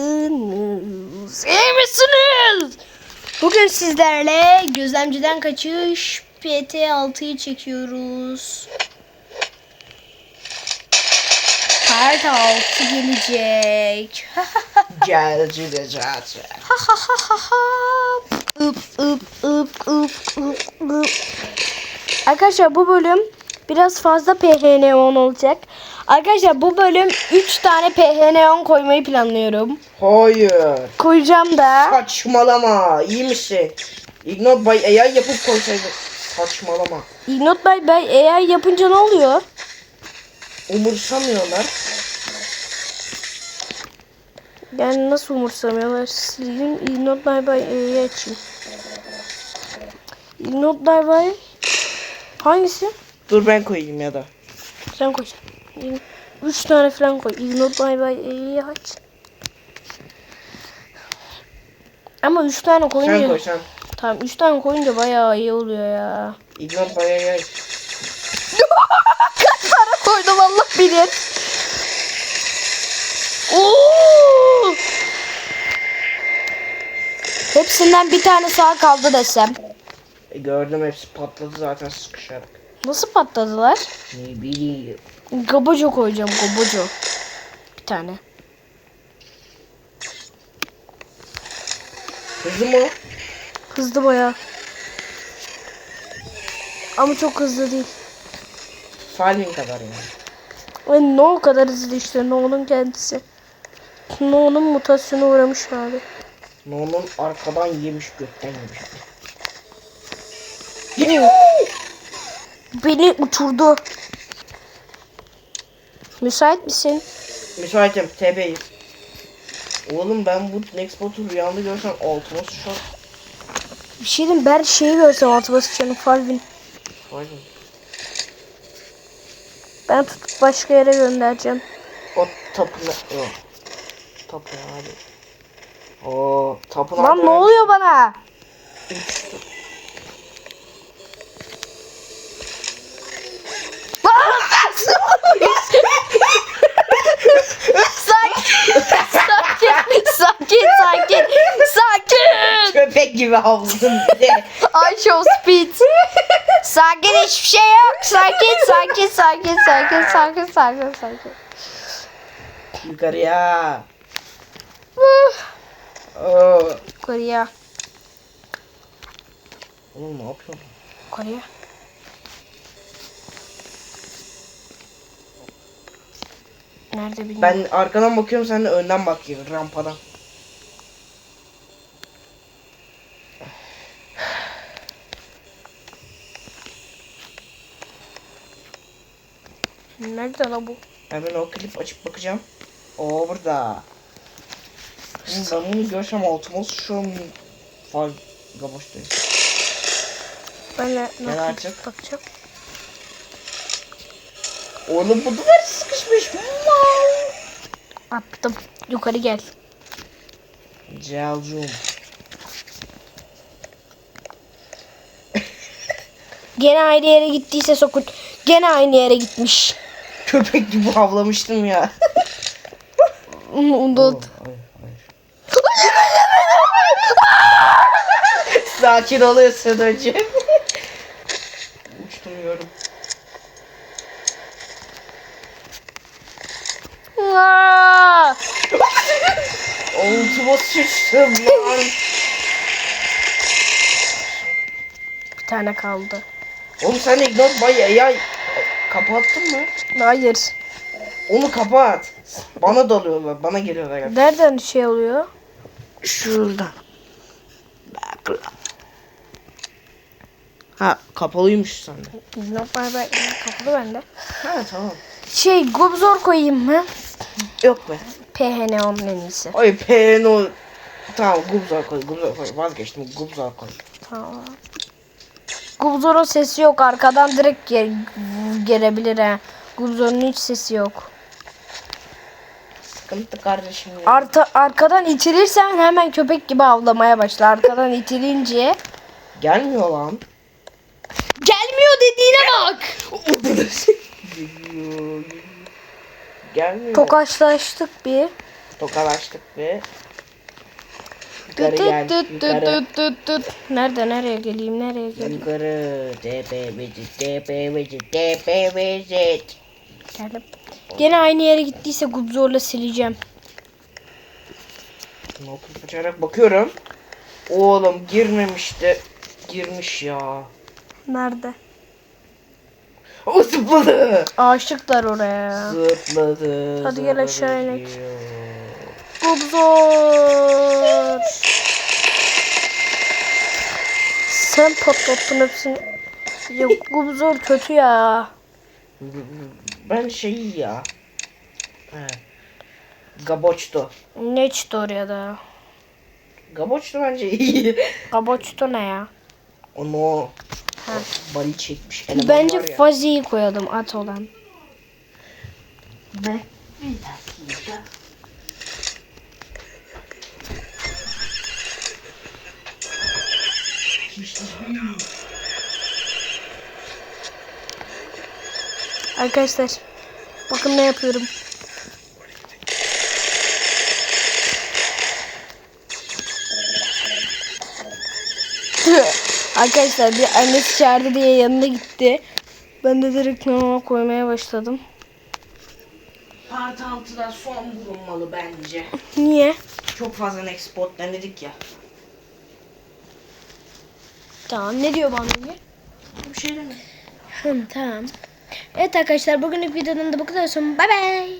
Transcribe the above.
Nasılsınız? İyi misiniz? Bugün sizlerle gözlemciden kaçış PT6'yı çekiyoruz. Part 6 gelecek. Gelci de zaten. Ha ha ha ha ha. Üp üp üp üp üp üp. Arkadaşlar bu bölüm biraz fazla PHN10 olacak. Arkadaşlar bu bölüm 3 tane PHN10 koymayı planlıyorum. Hayır. Koyacağım da. Saçmalama. İyi misin? Ignore by AI yapıp koysaydın. Saçmalama. Not by by AI yapınca ne oluyor? Umursamıyorlar. Yani nasıl umursamıyorlar? Sileyim. Not by by AI açayım. Not by by hangisi? Dur ben koyayım ya da. Sen koy. 3 tane falan koy. Not by by AI'yi aç. Ama 3 tane koyunca... Sen koy sen. Tamam 3 tane koyunca bayağı iyi oluyor ya. Ignore by AI. Kaç tane koydum Allah bilir. Oo! Hepsinden bir tane sağ kaldı desem. E, gördüm hepsi patladı zaten sıkışarak. Nasıl patladılar? Ne bileyim. Gaboco koyacağım gaboco. Bir tane. Hızlı mı? Hızlı bayağı. Ama çok hızlı değil. Falvin kadar yani. Ve no kadar hızlı işte No'nun kendisi. No'nun mutasyona uğramış hali. No'nun arkadan yemiş gökten yemiş. Beni uçurdu. Müsait misin? Müsaitim TB'yiz. Oğlum ben bu Next Bot'u rüyamda görsem altıma sıçar. Bir şey diyeyim ben şeyi görsem altıma sıçanı Falvin. Falvin. Ben tutup başka yere göndereceğim. O tapına... Yok. Tapına abi. Oo, tapına Lan ne oluyor bana? Sakin, sakin, sakin, sakin, sakin. Köpek gibi havladın bir de. I show speed. Sakin hiçbir şey yok. Sakin, sakin, sakin, sakin, sakin, sakin, sakin. Yukarıya. Uh. Korea, Oğlum ne yapıyorsun? Korea. Nerede bilmiyorum. Ben arkadan bakıyorum sen de önden bakıyorsun rampadan. Nerede lan bu? Hemen o klip açıp bakacağım. Oo burada. Şimdi ben bunu görsem altıma sıçıyorum. Fal gaboştayım. Ben de Gel nasıl artık. bakacağım? Oğlum bu duvar sıkışmış. Wow. Attım. Yukarı gel. Celcum. Gene aynı yere gittiyse sokut. Gene aynı yere gitmiş. Köpek gibi havlamıştım ya. Hayır, hayır. Sakin oluyorsun önce. Altıma sıçtım lan. Bir tane kaldı. Oğlum sen ignore by AI kapattın mı? Hayır. Onu kapat. Bana dalıyorlar, bana geliyorlar. ya. Nereden şey oluyor? Şuradan. Ha kapalıymış sende. Not bay bay. Kapalı bende. Ha tamam. Şey Gobzor koyayım mı? Yok be. PHN onun en iyisi. Ay PNO. Tamam Gubzar koy, Gubzar koy. Vazgeçtim Gubzar koy. Tamam. Gobzor'un sesi yok. Arkadan direkt gel gelebilir ha. Gobzor'un hiç sesi yok. Sıkıntı kardeşim. ya. Arta, arkadan itilirsen hemen köpek gibi avlamaya başlar. Arkadan itilince. Gelmiyor lan. Gelmiyor dediğine bak. Gelmiyor. Tokaşlaştık bir. Tokalaştık Tut yukarı gel. tut tut Yukarı. tut tut tut. Nerede nereye geleyim nereye geleyim? Yukarı. TP visit. TP visit. TP visit. Geldim. Gene aynı yere gittiyse Gubzor'la sileceğim. Notu açarak bakıyorum. Oğlum girmemişti. Girmiş ya. Nerede? O zıpladı. Aşıklar oraya. Zıpladı. Hadi gel aşağı inek. Gubzor. Sen patlattın hepsini. Ya Gubzor kötü ya. Ben şey ya. He. Gaboçtu. Neçti oraya da. Gaboçtu bence iyi. Kaboçtu ne ya? Onu Ha. bali çekmiş eleman Bence. Fazi'yi koyalım at olan. Ne? Arkadaşlar bakın ne yapıyorum. Arkadaşlar bir annesi çağırdı diye yanına gitti. Ben de direkt normal koymaya başladım. Part 6'da son bulunmalı bence. Niye? Çok fazla next spot denedik ya. Tamam ne diyor bana diye? Bir şey. Hı, tamam. Evet arkadaşlar bugünlük videonun da bu kadar olsun. Bay bay.